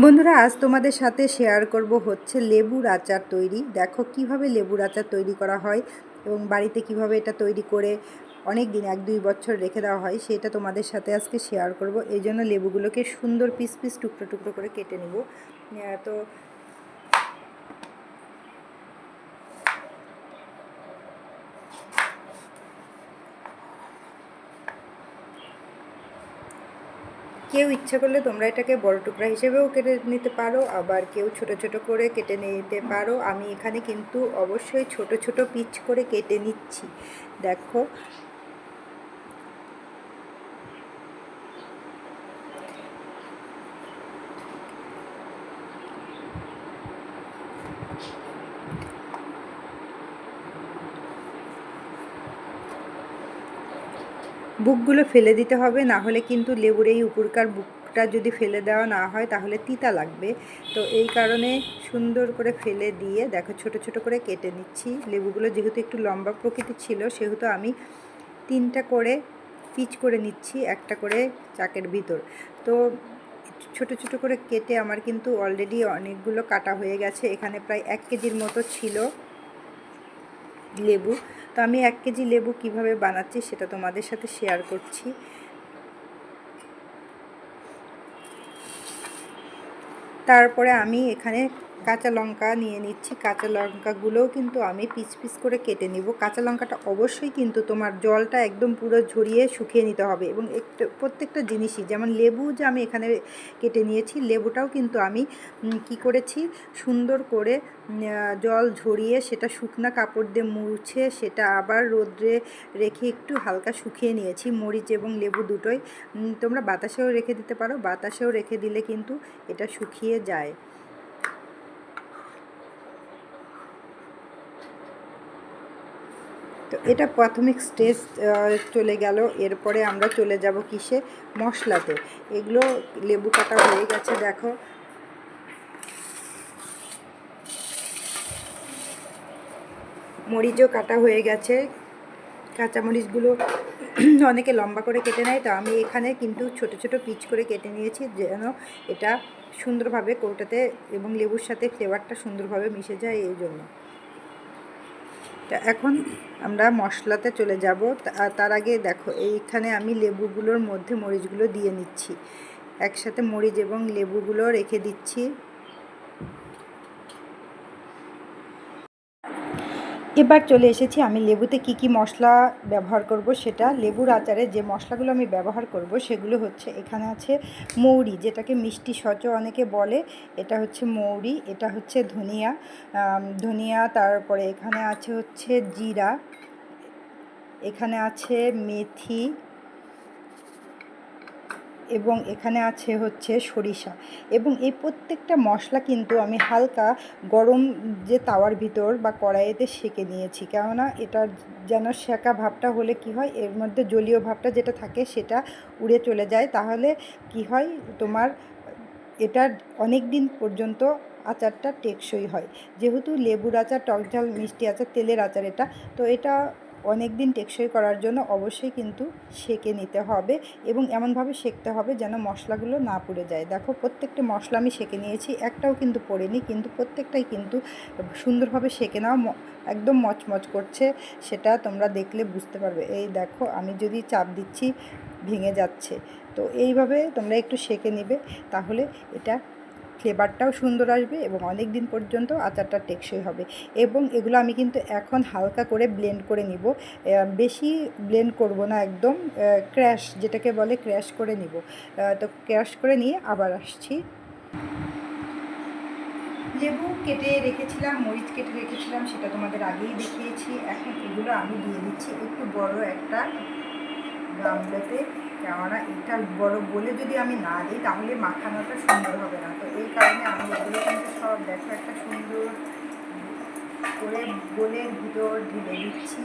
বন্ধুরা, আজ তোমাদের সাথে শেয়ার করব হচ্ছে লেবুর আচার তৈরি। দেখো কীভাবে লেবুর আচার তৈরি করা হয় এবং বাড়িতে কীভাবে এটা তৈরি করে অনেক দিন এক দুই বছর রেখে দেওয়া হয়, সেটা তোমাদের সাথে আজকে শেয়ার করব। এই জন্য লেবুগুলোকে সুন্দর পিস পিস টুকরো টুকরো করে কেটে নেব। তো কেউ ইচ্ছে করলে তোমরা এটাকে বড় টুকরা হিসেবেও কেটে নিতে পারো, আবার কেউ ছোট ছোট করে কেটে নিতে পারো। আমি এখানে কিন্তু অবশ্যই ছোট ছোট পিচ করে কেটে নিচ্ছি। দেখো বুকগুলো ফেলে দিতে হবে, না হলে কিন্তু লেবুর এই উপরকার বুকটা যদি ফেলে দেওয়া না হয় তাহলে তিতা লাগবে। তো এই কারণে সুন্দর করে ফেলে দিয়ে দেখো ছোট ছোট করে কেটে নিচ্ছি। লেবুগুলো যেহেতু একটু লম্বা প্রকৃতির ছিল, সেহেতু আমি তিনটা করে পিচ করে নিচ্ছি, একটা করে চাকের ভিতর। তো ছোট ছোট করে কেটে আমার কিন্তু অলরেডি অনেকগুলো কাটা হয়ে গেছে। এখানে প্রায় এক কেজির মতো ছিল লেবু। তো আমি এক কেজি লেবু কীভাবে বানাচ্ছি সেটা তোমাদের সাথে শেয়ার করছি। তারপরে আমি এখানে কাঁচা লঙ্কা নিয়ে নিচ্ছি। কাঁচা লঙ্কাগুলোও কিন্তু আমি পিস পিস করে কেটে নিব। কাঁচা লঙ্কাটা অবশ্যই কিন্তু তোমার জলটা একদম পুরো ঝরিয়ে শুকিয়ে নিতে হবে এবং একটু প্রত্যেকটা জিনিসই, যেমন লেবু যে আমি এখানে কেটে নিয়েছি, লেবুটাও কিন্তু আমি কি করেছি? সুন্দর করে জল ঝরিয়ে সেটা শুকনা কাপড় দিয়ে মুছে সেটা আবার রোদ্রে রেখে একটু হালকা শুকিয়ে নিয়েছি। মরিচ এবং লেবু দুটোই তোমরা বাতাসেও রেখে দিতে পারো। বাতাসেও রেখে দিলে কিন্তু এটা শুকিয়ে যায়। তো এটা প্রাথমিক স্টেজ চলে গেল। এরপরে আমরা চলে যাব কিসে? মশলাতে। এগুলো লেবু কাটা হয়ে গেছে, দেখো। মরিচও কাটা হয়ে গেছে। কাঁচামরিচগুলো অনেকে লম্বা করে কেটে নেয়, তো আমি এখানে কিন্তু ছোট ছোট পিচ করে কেটে নিয়েছি, যেন এটা সুন্দরভাবে কৌটাতে এবং লেবুর সাথে ফ্লেভারটা সুন্দরভাবে মিশে যায়, এই জন্য। তা এখন আমরা মশলাতে চলে যাব। তার আগে দেখো, এইখানে আমি লেবুগুলোর মধ্যে মরিচগুলো দিয়ে নিচ্ছি। একসাথে মরিচ এবং লেবুগুলো রেখে দিচ্ছি। এবার চলে এসেছি আমি লেবুতে কি কি মশলা ব্যবহার করব সেটা। লেবুর আচারে যে মশলাগুলো আমি ব্যবহার করব সেগুলো হচ্ছে, এখানে আছে মৌরি, যেটাকে মিষ্টি সচ অনেকে বলে, এটা হচ্ছে মৌরি, এটা হচ্ছে ধনিয়া ধনিয়া, তারপরে এখানে আছে হচ্ছে জিরা, এখানে আছে মেথি এবং এখানে আছে হচ্ছে সরিষা। এবং এই প্রত্যেকটা মশলা কিন্তু আমি হালকা গরম যে তাওয়ার ভিতর বা কড়াইতে সেঁকে নিয়েছি। কেননা এটার যেন সেঁকা ভাবটা হলে কি হয়, এর মধ্যে জলীয় ভাবটা যেটা থাকে সেটা উড়ে চলে যায়। তাহলে কি হয়, তোমার এটা অনেক দিন পর্যন্ত আচারটা টেকসই হয়। যেহেতু লেবুর আচার টক ঝাল মিষ্টি আচার, তেলের আচার এটা, তো এটা অনেক দিন টেকসই করার জন্য অবশ্যই কিন্তু সেঁকে নিতে হবে এবং এমনভাবে সেঁকতে হবে যেন মশলাগুলো না পুড়ে যায়। দেখো, প্রত্যেকটা মশলা আমি সেঁকে নিয়েছি, একটাও কিন্তু পড়েনি, কিন্তু প্রত্যেকটাই কিন্তু সুন্দরভাবে সেঁকে নাও একদম মচমচ করছে, সেটা তোমরা দেখলে বুঝতে পারবে। এই দেখো, আমি যদি চাপ দিচ্ছি, ভেঙে যাচ্ছে। তো এইভাবে তোমরা একটু সেঁকে নেবে, তাহলে এটা ফ্লেভারটাও সুন্দর আসবে এবং অনেক দিন পর্যন্ত আচারটা টেকসই হবে। এবং এগুলো আমি কিন্তু এখন হালকা করে ব্লেন্ড করে নিব। বেশি ব্লেন্ড করব না একদম ক্র্যাশ যেটাকে বলে ক্র্যাশ করে নিব। তো ক্র্যাশ করে নিয়ে আবার আসছি। লেবু কেটে রেখেছিলাম, মরিচ কেটে রেখেছিলাম, সেটা তোমাদের আগেই দেখিয়েছি। এখন এগুলো আমি দিয়ে দিচ্ছি। একটু বড় একটা গামলাতে কেননা এটা বড় বলে যদি আমি না দিই, তাহলে মাখানোটা সুন্দর হবে না। তো এই কারণে আমি এগুলো কিন্তু সব দেখো, একটা সুন্দর করে গোলের ভিতর ঢেলে দিচ্ছি।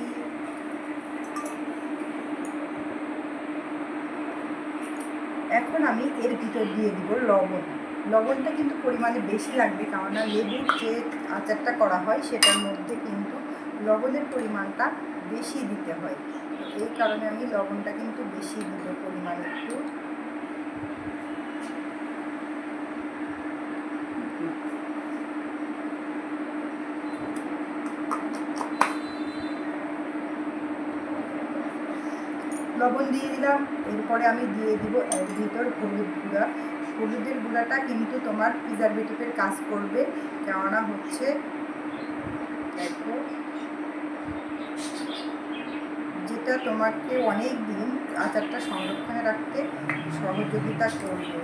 এখন আমি এর ভিতর দিয়ে দিব লবণ। লবণটা কিন্তু পরিমাণে বেশি লাগবে, কেননা লেবুর যে আচারটা করা হয়, সেটার মধ্যে কিন্তু লবণের পরিমাণটা বেশি দিতে হয়। এই কারণে আমি লবণটা কিন্তু বেশি দিব পরিমাণ একটু। লবণ দিয়ে দিলাম, এরপরে আমি দিয়ে দিব এক ভিতর হলুদ গুঁড়া। হলুদের গুঁড়াটা কিন্তু তোমার প্রিজারভেটিভের কাজ করবে। কেননা হচ্ছে, দেখো যেটা তোমাকে অনেক দিন আচারটা সংরক্ষণে রাখতে সহযোগিতা করবে।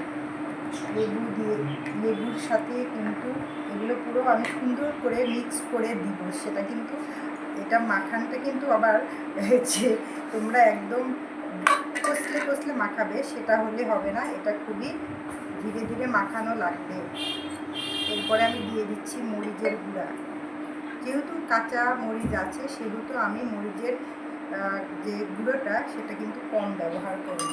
লেবু দিয়ে, লেবুর সাথে কিন্তু এগুলো পুরো আমি সুন্দর করে মিক্স করে দিব। সেটা কিন্তু, এটা মাখানটা কিন্তু আবার যে তোমরা একদম কষলে কষলে মাখাবে, সেটা হলে হবে না। এটা খুবই ধীরে ধীরে মাখানো লাগবে। এরপরে আমি দিয়ে দিচ্ছি মরিচের গুঁড়া। যেহেতু কাঁচা মরিচ আছে, সেহেতু আমি মরিচের যে গুঁড়োটা, সেটা কিন্তু কম ব্যবহার করব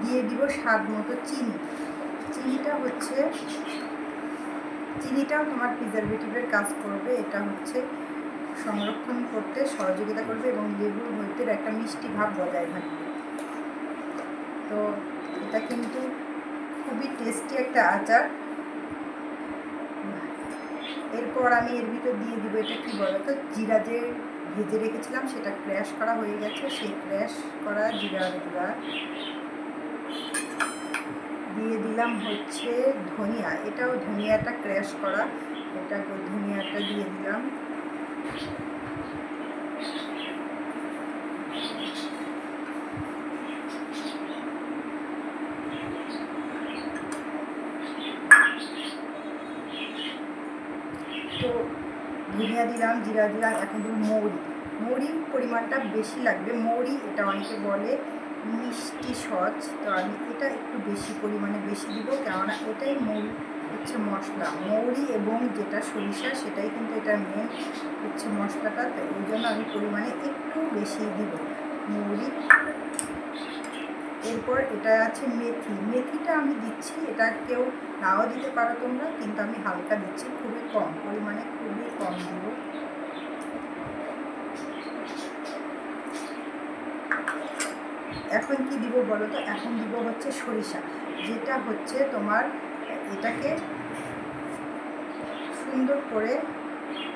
দিয়ে দিব স্বাদ মতো চিনি। চিনিটা হচ্ছে, চিনিটাও তোমার প্রিজারভেটিভের কাজ করবে। এটা হচ্ছে সংরক্ষণ করতে, সহযোগিতা করবে এবং লেবুর হইতে একটা মিষ্টি ভাব বজায় থাকবে। তো এটা কিন্তু খুবই টেস্টি একটা আচার। এরপর আমি এর ভিতর দিয়ে দিব, এটা কী বলো তো? জিরা যে ভেজে রেখেছিলাম, সেটা ক্র্যাশ করা হয়ে গেছে। সেই ক্র্যাশ করা জিরা গুঁড়া দিয়ে দিলাম হচ্ছে ধনিয়া। এটাও ধনিয়াটা ক্র্যাশ করা। এটা ধনিয়াটা দিয়ে দিলাম। তো ধনিয়া দিলাম জিরা দিলাম, এখন দেবো মৌরি। মৌরির পরিমাণটা বেশি লাগবে। মৌরি এটা অনেকে বলে মিষ্টি সচ তো আমি এটা একটু বেশি পরিমাণে বেশি দিব, কেননা এটাই মূল হচ্ছে মশলা। মৌরি এবং যেটা সরিষা, সেটাই কিন্তু এটা মেন হচ্ছে মশলাটা। তো ওই জন্য আমি পরিমাণে একটু বেশি দিব মৌরি। এরপর এটা আছে মেথি। মেথিটা আমি দিচ্ছি, এটা কেউ নাও দিতে পারো তোমরা, কিন্তু আমি হালকা দিচ্ছি, খুবই কম, পরিমাণে খুবই কম দিব। এখন কি দিব বলো তো? এখন দিব হচ্ছে সরিষা, যেটা হচ্ছে তোমার এটাকে সুন্দর করে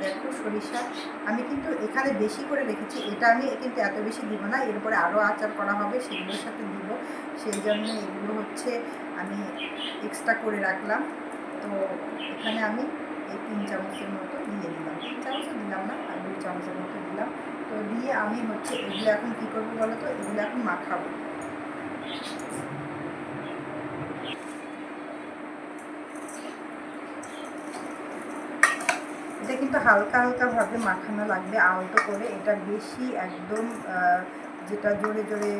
দেখো সরিষা, আমি কিন্তু এখানে বেশি করে রেখেছি, এটা আমি কিন্তু এত বেশি দিব না এরপরে আরও আচার করা হবে, সেগুলোর সাথে দিব, সেই জন্য এগুলো হচ্ছে আমি এক্সট্রা করে রাখলাম। তো এখানে আমি এই তিন চামচের মতো দিয়ে দিলাম। তিন চামচও দিলাম না, আর দুই চামচের মতো দিলাম। তো দিয়ে আমি হচ্ছে এগুলো এখন কী করব বলো তো? এগুলো এখন মাখাবো। এটা হালকা হালকাভাবে মাখানো লাগবে, আলতো করে। এটা বেশি একদম যেটা জোরে জোরে,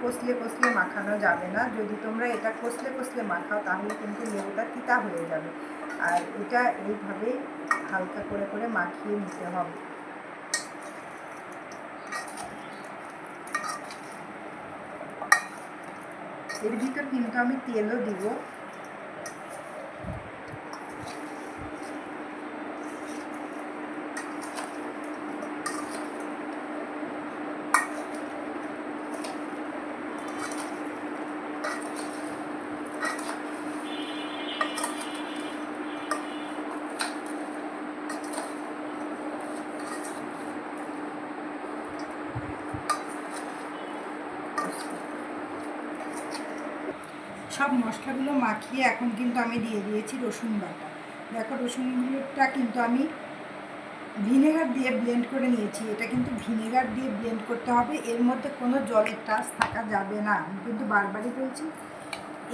কষলে কষলে মাখানো যাবে না। যদি তোমরা এটা কষলে কষলে মাখাও, তাহলে কিন্তু লেবুটা তিতা হয়ে যাবে। আর এটা এইভাবে হালকা করে করে মাখিয়ে নিতে হবে। এর ভিতর কিন্তু আমি তেলও দিব। সব মশলাগুলো মাখিয়ে এখন কিন্তু আমি দিয়ে দিয়েছি রসুন বাটা। দেখো রসুনগুলোটা কিন্তু আমি ভিনেগার দিয়ে ব্লেন্ড করে নিয়েছি। এটা কিন্তু ভিনেগার দিয়ে ব্লেন্ড করতে হবে, এর মধ্যে কোনো জলের টাচ থাকা যাবে না। আমি কিন্তু বারবারই বলছি,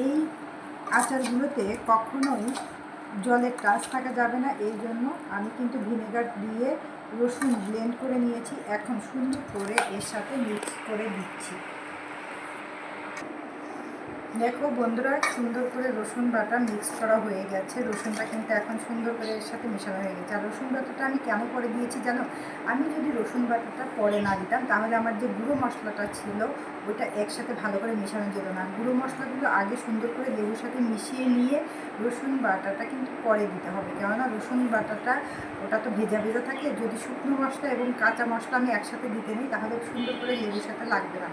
এই আচারগুলোতে কখনোই জলের টাচ থাকা যাবে না। এই জন্য আমি কিন্তু ভিনেগার দিয়ে রসুন ব্লেন্ড করে নিয়েছি। এখন সুন্দর করে এর সাথে মিক্স করে দিচ্ছি। দেখো বন্ধুরা, সুন্দর করে রসুন বাটা মিক্স করা হয়ে গেছে। রসুনটা কিন্তু এখন সুন্দর করে এর সাথে মেশানো হয়ে গেছে। আর রসুন বাটাটা আমি কেন করে দিয়েছি জানো? আমি যদি রসুন বাটাটা পরে না দিতাম, তাহলে আমার যে গুঁড়ো মশলাটা ছিল ওটা একসাথে ভালো করে মেশানো যেত না। গুঁড়ো মশলাগুলো আগে সুন্দর করে লেবুর সাথে মিশিয়ে নিয়ে রসুন বাটাটা কিন্তু পরে দিতে হবে। কেননা রসুন বাটাটা, ওটা তো ভেজা ভেজা থাকে। যদি শুকনো মশলা এবং কাঁচা মশলা আমি একসাথে দিতে নিই, তাহলে সুন্দর করে লেবুর সাথে লাগবে না।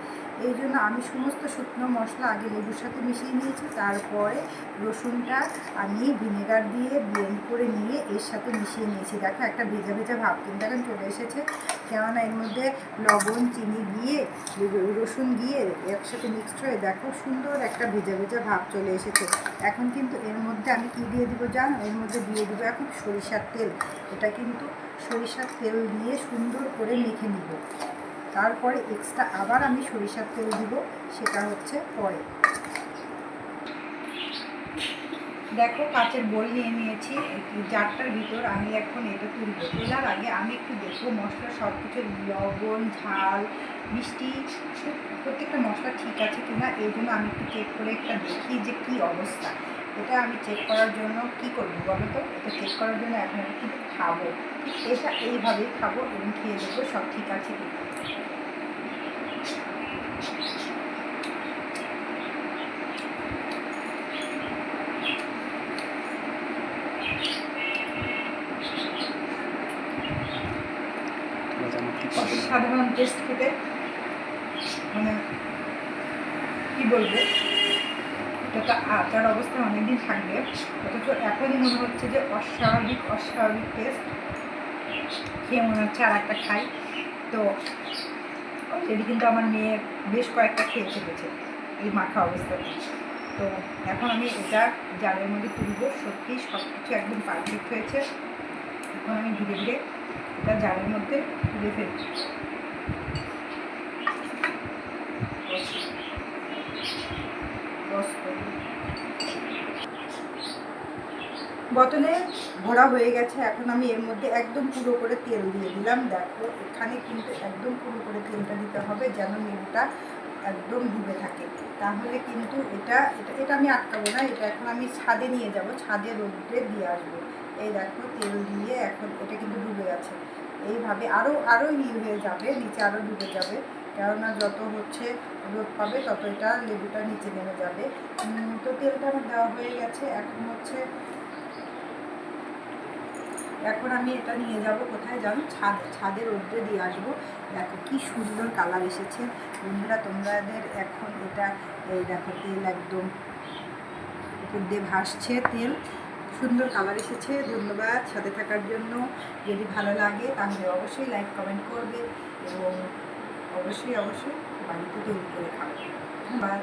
এই জন্য আমি সমস্ত শুকনো মশলা আগে লেবুর সাথে মিশিয়ে নিয়েছি, তারপরে রসুনটা আমি ভিনেগার দিয়ে ব্লেন্ড করে নিয়ে এর সাথে মিশিয়ে নিয়েছি। দেখো, একটা ভেজা ভেজা ভাব কিন্তু এখন চলে এসেছে। কেননা এর মধ্যে লবণ, চিনি দিয়ে, রসুন দিয়ে একসাথে মিক্সড হয়ে দেখো সুন্দর একটা ভেজা ভেজা ভাব চলে এসেছে। এখন কিন্তু এর মধ্যে আমি কি দিয়ে দিব জান? এর মধ্যে দিয়ে দিব এখন সরিষার তেল। এটা কিন্তু সরিষার তেল দিয়ে সুন্দর করে মেখে নিব। তারপরে এক্সট্রা আবার আমি সরিষার তেল দিব, সেটা হচ্ছে পরে। দেখো কাঁচের বোল নিয়ে নিয়েছি জারটার ভিতর আমি এখন এটা তুলব। তোলার আগে আমি একটু দেখব মশলা সব কিছু লবণ, ঝাল, মিষ্টি প্রত্যেকটা মশলা ঠিক আছে কিনা, এই জন্য আমি একটু চেক করে একটা দেখি যে কি অবস্থা। এটা আমি চেক করার জন্য কি করব বলো তো? এটা চেক করার জন্য এখন কিন্তু খাব? এটা এইভাবেই খাব এবং খেয়ে দেখব সব ঠিক আছে কিনা সাধারণ টেস্ট খেতে মানে কি বলব? এটা তো আচার অবস্থায় অনেকদিন থাকবে। অথচ এখনই মনে হচ্ছে যে অস্বাভাবিক অস্বাভাবিক টেস্ট খেয়ে মনে হচ্ছে আর একটা খাই। তো অলরেডি কিন্তু আমার মেয়ে বেশ কয়েকটা খেয়ে ফেলেছে এই মাখা অবস্থাতে তো এখন আমি এটা জালের মধ্যে তুলব। সত্যি সব কিছু একদম পারফেক্ট হয়েছে। এখন আমি ধীরে ধীরে এটা জালের মধ্যে তুলে ফেলছি বোতলে ভরা হয়ে গেছে। এখন আমি এর মধ্যে একদম পুরো করে তেল দিয়ে দিলাম। দেখো, এখানে কিন্তু একদম পুরো করে তেলটা দিতে হবে যেন লেবুটা একদম ডুবে থাকে। তাহলে কিন্তু এটা এটা এটা আমি আটকাবো না। এটা এখন আমি ছাদে নিয়ে যাব, ছাদে রোদে দিয়ে আসব। এই দেখো, তেল দিয়ে এখন এটা কিন্তু ডুবে গেছে। এইভাবে আরও আরও ই হয়ে যাবে, নিচে আরও ডুবে যাবে। কেননা যত হচ্ছে রোদ পাবে তত এটা লেবুটা নিচে নেমে যাবে। তো তেলটা আমার দেওয়া হয়ে গেছে। এখন হচ্ছে এখন আমি এটা নিয়ে যাব, কোথায় জানো? ছাদে ছাদে রোদ্রে দিয়ে আসব। দেখো কি সুন্দর কালার এসেছে। বন্ধুরা তোমাদের এখন এটা, এই দেখো তেল একদম উপর দিয়ে ভাসছে তেল। সুন্দর কালার এসেছে, ধন্যবাদ সাথে থাকার জন্য। যদি ভালো লাগে তাহলে অবশ্যই লাইক, কমেন্ট করবে এবং অবশ্যই অবশ্যই বাড়িতে তৈরি করে খাবে। ধন্যবাদ।